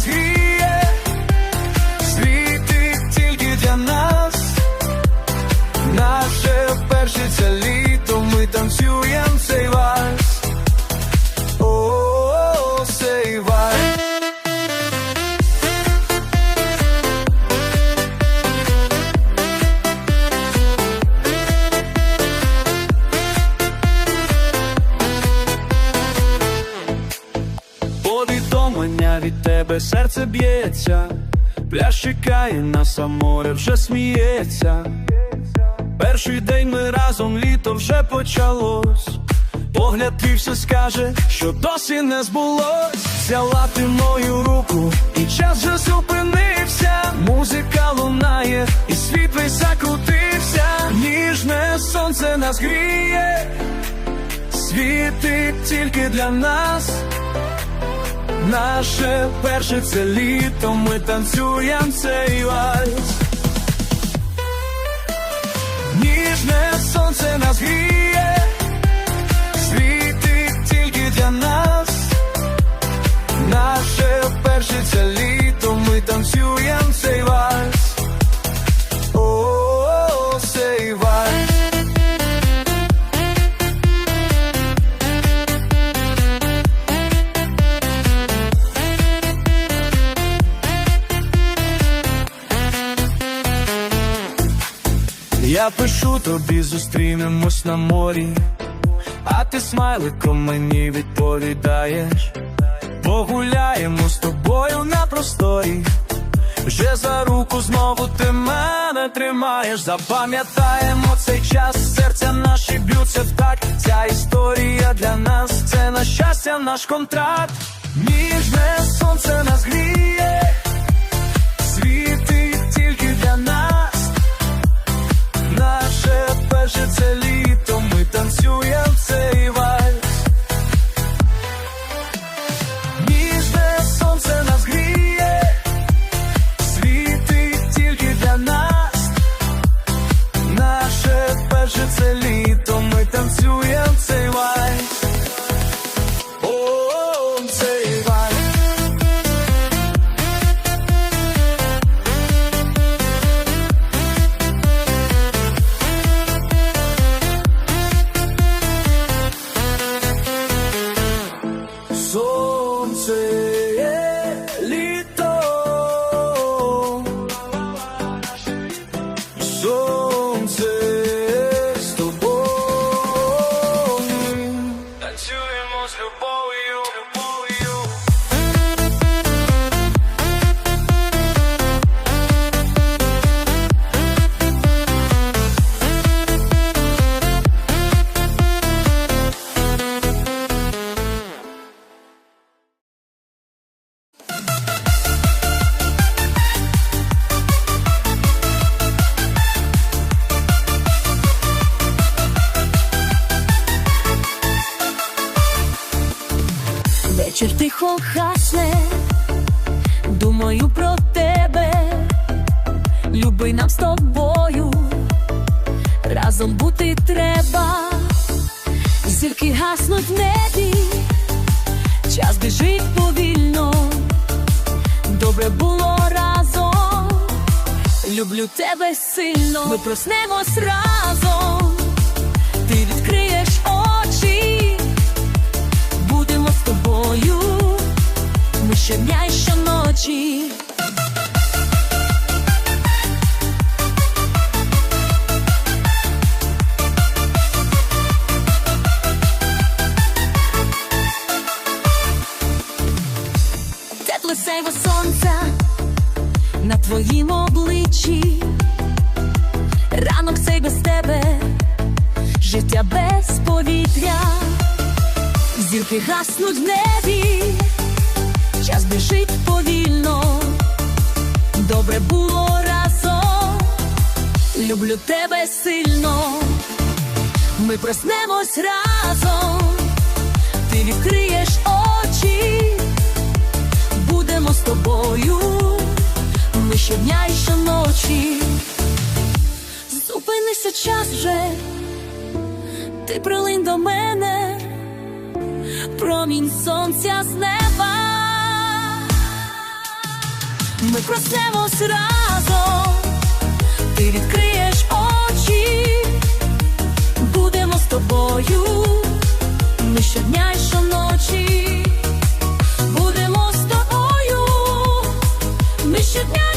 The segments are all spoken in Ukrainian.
нас гріє, тебе серце б'ється, пляж чекає нас, а море вже сміється. Перший день ми разом літо вже почалось. Погляд твій все скаже, що досі не збулось. Взяла ти мою руку, і час вже зупинився. Музика лунає, і світ весь закрутився. Ніжне сонце нас гріє, світить тільки для нас. Наше перше це літо, ми танцюємо цей вальс. Я пишу тобі, зустрінемось на морі, а ти смайликом мені відповідаєш. Погуляємо з тобою на просторі. Вже за руку знову ти мене тримаєш. Запам'ятаємо цей час, серця наші б'ються в так. Ця історія для нас, це на щастя, наш контракт. Ніжне сонце нас гріє, світить Перше це літо, ми танцюємо цей Гасне, думаю про тебе, люби нам з тобою, разом бути треба, зірки гаснуть в небі, час біжить повільно, добре було разом, люблю тебе сильно, ми проснемось разом, сяйво сонця на твоїм обличчі, ранок цей без тебе, життя без повітря. Зірки гаснуть в небі, час біжить повільно, добре було разом, люблю тебе сильно, ми проснемось разом, ти відкриєш очі, тобою, ми щодня і щоночі, зупинися час вже, ти прилинь до мене. Промінь сонця з неба. ми проснемось разом, ти відкриєш очі, будемо з тобою, ми щодня й щоночі, ми щодня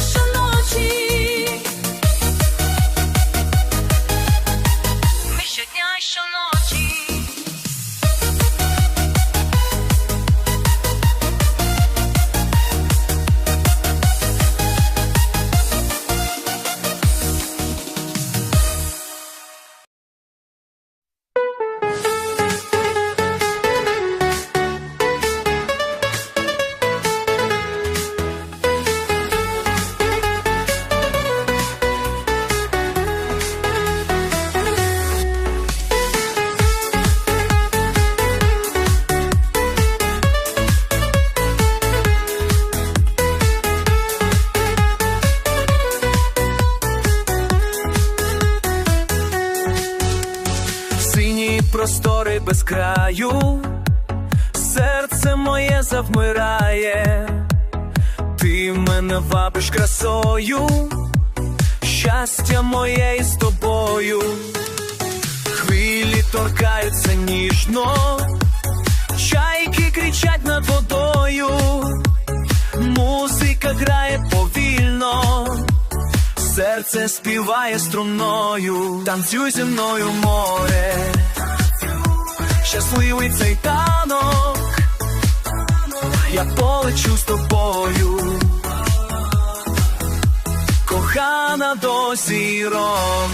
простори без краю, серце моє завмирає, ти мене вабиш красою, щастя моє із тобою, хвилі торкаються ніжно, чайки кричать над водою, музика грає повільно. Серце співає струною, танцюй зі мною море, щасливий цей танок, я полечу з тобою, кохана до зірок.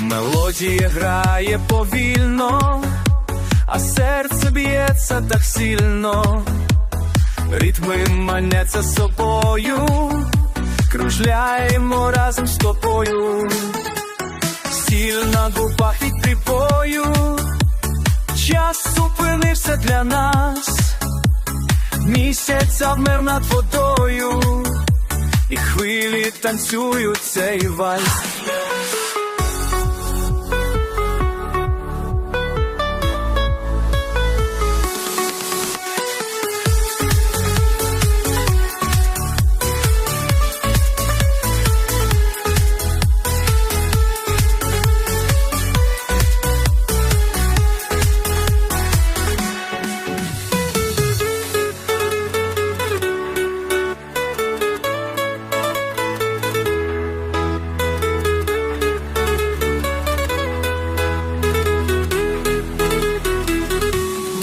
Мелодія грає повільно, а серце б'ється так сильно, ритми маняться собою, кружляємо разом з тобою, сіль на губах від припою, час зупинився для нас, місяць завмер над водою, і хвилі танцюють цей вальс.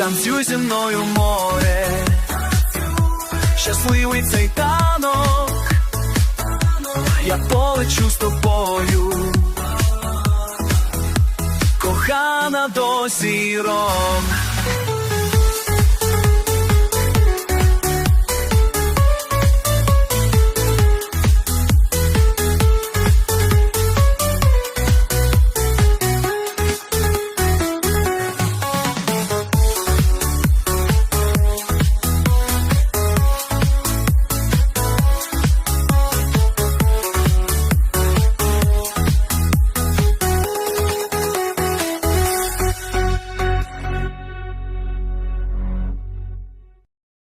Танцюй зі мною море, щасливий цей танок, я полечу з тобою, кохана до зірок.